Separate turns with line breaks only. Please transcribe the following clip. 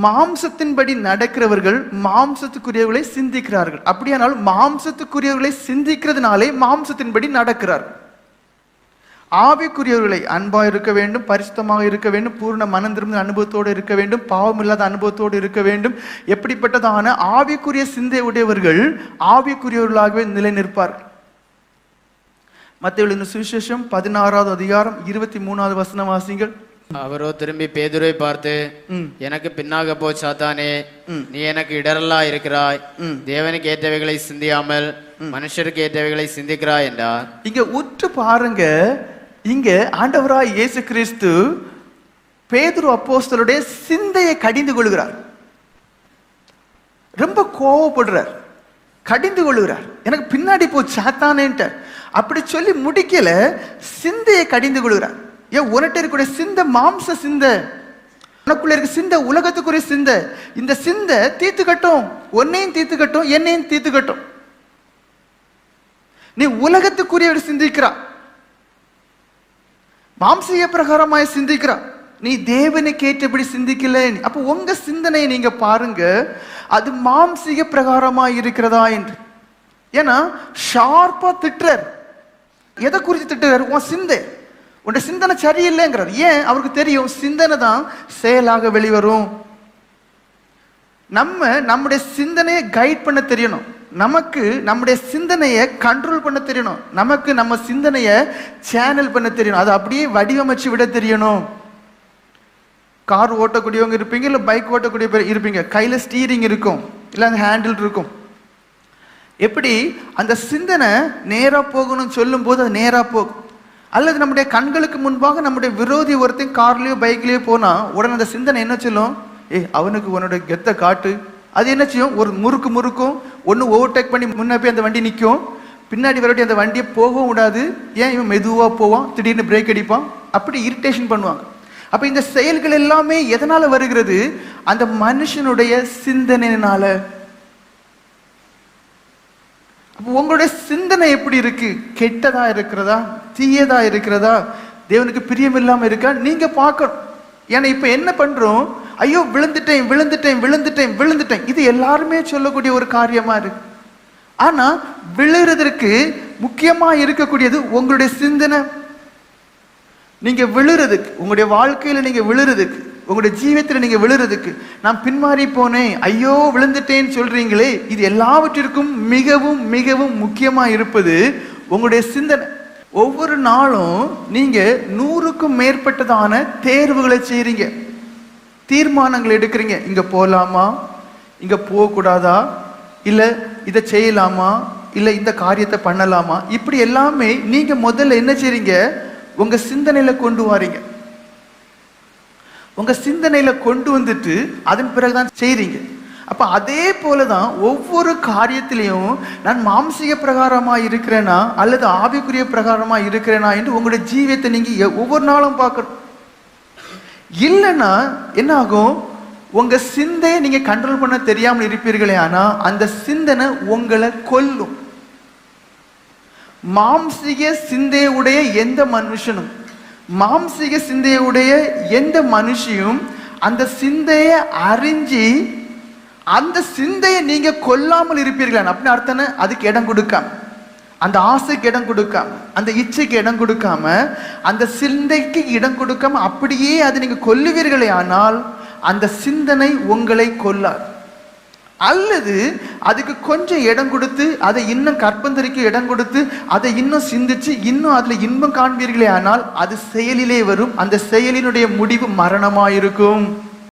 மாம்சத்தின்படி நடக்கிறவர்கள் மாம்சத்துக்குரியவர்களை சிந்திக்கிறார்கள். அப்படியானால் மாம்சத்துக்குரியவர்களை சிந்திக்கிறதுனாலே மாம்சத்தின்படி நடக்கிறார்கள் ஆவிக்குரியவர்களை அன்பாக இருக்க வேண்டும் பரிசுத்தமாக இருக்க வேண்டும் பூர்ண மனம் திரும்ப அனுபவத்தோடு இருக்க வேண்டும் பாவம் இல்லாத அனுபவத்தோடு இருக்க வேண்டும். எப்படிப்பட்டதான ஆவிக்குரிய சிந்தை உடையவர்கள் ஆவிக்குரியவர்களாகவே நிலை நிற்பார்கள் மத்திய சுவிசேஷம் பதினாறாவது அதிகாரம் இருபத்தி மூணாவது வசன வாசிங்கள்
அவரோ திரும்பி பேதுரை பார்த்து. எனக்கு பின்னாக போ சாத்தானே. நீ எனக்கு இடரலா இருக்கிறாய். தேவனுக்கு ஏற்றவைகளை சிந்தியாமல் மனுஷருக்கு ஏற்றவைகளை சிந்திக்கிறாய் என்றார்.
இங்க உற்று பாருங்க. இங்க ஆண்டவராய் இயேசு கிறிஸ்து பேதுரு அப்போஸ்தலருடைய சிந்தையை கடிந்து கொள்கிறார். ரொம்ப கோவப்படுறார். கடிந்து கொள்கிறார். எனக்கு பின்னாடி போ சாத்தானேன்ட்டு அப்படி சொல்லி முடிக்கல சிந்தையை கடிந்து கொள்கிறார். ஏன் உனட்ட இருக்கக்கூடிய சிந்தை மாம்ச சிந்தை உனக்குள்ள இருக்க சிந்தை உலகத்துக்குரிய சிந்தை இந்த சிந்தை தீர்த்து கட்டும். உன்னையும் தீர்த்து கட்டும் என்னையும் தீத்துக்கட்டும் கட்டும். நீ உலகத்துக்குரியவர் சிந்திக்கிறா. மாம்சீக பிரகாரமாய் சிந்திக்கிறா. நீ தேவனை கேட்டபடி சிந்திக்கல. அப்போ உங்க சிந்தனையை நீங்க பாருங்க. அது மாம்சீக பிரகாரமாய் இருக்கிறதா என்று. ஏன்னா ஷார்ப்பா திட்டுறார். எதை குறித்து திட்டுறாரு? உன் சிந்தை. உன் சிந்தனை சரியில்லைங்கிறார். ஏன்? அவருக்கு தெரியும். சிந்தனை தான் செயலாக வெளிவரும். நம்ம நம்முடைய சிந்தனையை கைட் பண்ண தெரியணும். நமக்கு நம்முடைய சிந்தனையை கண்ட்ரோல் பண்ண தெரியணும். நமக்கு நம்ம சிந்தனையை சேனல் பண்ண தெரியணும். அதை அப்படியே வடிவமைச்சு விட தெரியணும். கார் ஓட்டக்கூடியவங்க இருப்பீங்க இல்லை பைக் ஓட்டக்கூடிய பேர் இருப்பீங்க. கையில் ஸ்டீரிங் இருக்கும். இல்லை அந்த ஹேண்டில் இருக்கும். எப்படி? அந்த சிந்தனை நேராக போகணும்னு சொல்லும்போது அது நேராக போகும். அல்லது நம்முடைய கண்களுக்கு முன்பாக நம்முடைய விரோதி ஒருத்தன் கார்லயோ பைக்லயோ போனா உடனே அந்த சிந்தனை என்ன சொல்லும்? ஏ அவனுக்கு உன்னோட கெத்தை காட்டு. அது என்ன செய்யும்? ஒரு முறுக்கு முறுக்கும். ஒன்று ஓவர்டேக் பண்ணி முன்னே போய் அந்த வண்டி நிற்கும். பின்னாடி வரட்டி அந்த வண்டியை போகவும் விடாது. ஏன் இவன் மெதுவாக போவான்? திடீர்னு பிரேக் அடிப்பான். அப்படி இரிட்டேஷன் பண்ணுவாங்க. அப்போ இந்த செயல்கள் எல்லாமே எதனால் வருகிறது? அந்த மனுஷனுடைய சிந்தனையினால. உங்களுடைய சிந்தனை எப்படி இருக்கு? கெட்டதா இருக்கிறதா? தீயதா இருக்கிறதா? தேவனுக்கு பிரியம் இல்லாமல் இருக்கா? நீங்க பார்க்கணும். ஏன்னா இப்போ என்ன பண்றோம்? ஐயோ விழுந்துட்டேன் விழுந்துட்டேன் விழுந்துட்டேன் விழுந்துட்டேன். இது எல்லாருமே சொல்லக்கூடிய ஒரு காரியமா இருக்கு. ஆனா விழுறதற்கு முக்கியமா இருக்கக்கூடியது உங்களுடைய சிந்தனை. நீங்க விழுறதுக்கு உங்களுடைய வாழ்க்கையில நீங்க விழுறதுக்கு உங்களுடைய ஜீவத்தில் நீங்க விழுறதுக்கு. நான் பின்மாறி போனேன். ஐயோ விழுந்துட்டேன்னு சொல்றீங்களே. இது எல்லாவற்றிற்கும் மிகவும் மிகவும் முக்கியமா இருப்பது உங்களுடைய சிந்தனை. ஒவ்வொரு நாளும் நீங்க நூறுக்கும் மேற்பட்டதான தேர்வுகளை செய்றீங்க. தீர்மானங்கள் எடுக்கிறீங்க. இங்க போகலாமா இங்க போகக்கூடாதா? இல்ல இதை செய்யலாமா? இல்ல இந்த காரியத்தை பண்ணலாமா? இப்படி எல்லாமே நீங்க முதல்ல என்ன செய்றீங்க? உங்க சிந்தனையில கொண்டு வாரீங்க. உங்கள் சிந்தனையில் கொண்டு வந்துட்டு அதன் பிறகு தான் செய்கிறீங்க அப்போ அதே போல தான் ஒவ்வொரு காரியத்திலையும் நான் மாம்சீக பிரகாரமாக இருக்கிறேனா அல்லது ஆவிக்குரிய பிரகாரமாக இருக்கிறேனா என்று உங்களுடைய ஜீவியத்தை நீங்கள் எ- ஒவ்வொரு நாளும் பார்க்கணும். இல்லைன்னா என்ன ஆகும் உங்கள் சிந்தையை நீங்கள் கண்ட்ரோல் பண்ண தெரியாமல் இருப்பீர்களே ஆனால் அந்த சிந்தனை உங்களை கொல்லும். மாம்சீக சிந்தையுடைய எந்த மனுஷனும் மாம்சீக சிந்தையுடைய எந்த மனுஷியும் அந்த சிந்தையை அறிஞ்சு அந்த சிந்தையை நீங்க கொல்லாமல் இருப்பீர்கள் அப்படின்னு அர்த்தம் அதுக்கு இடம் கொடுக்காம. அந்த ஆசைக்கு இடம் கொடுக்காம அந்த இச்சைக்கு இடம் கொடுக்காம அந்த சிந்தைக்கு இடம் கொடுக்காம அப்படியே அதை நீங்க கொல்லுவீர்களே ஆனால் அந்த சிந்தனை உங்களை கொல்லாது. அல்லது அதுக்கு கொஞ்சம் இடம் கொடுத்து அதை இன்னும் கற்பந்தரிக்க இடம் கொடுத்து அதை இன்னும் சிந்திச்சு இன்னும் அதில் இன்பம் காண்பீர்களே ஆனால் அது செயலிலே வரும். அந்த செயலினுடைய முடிவு மரணமாயிருக்கும்.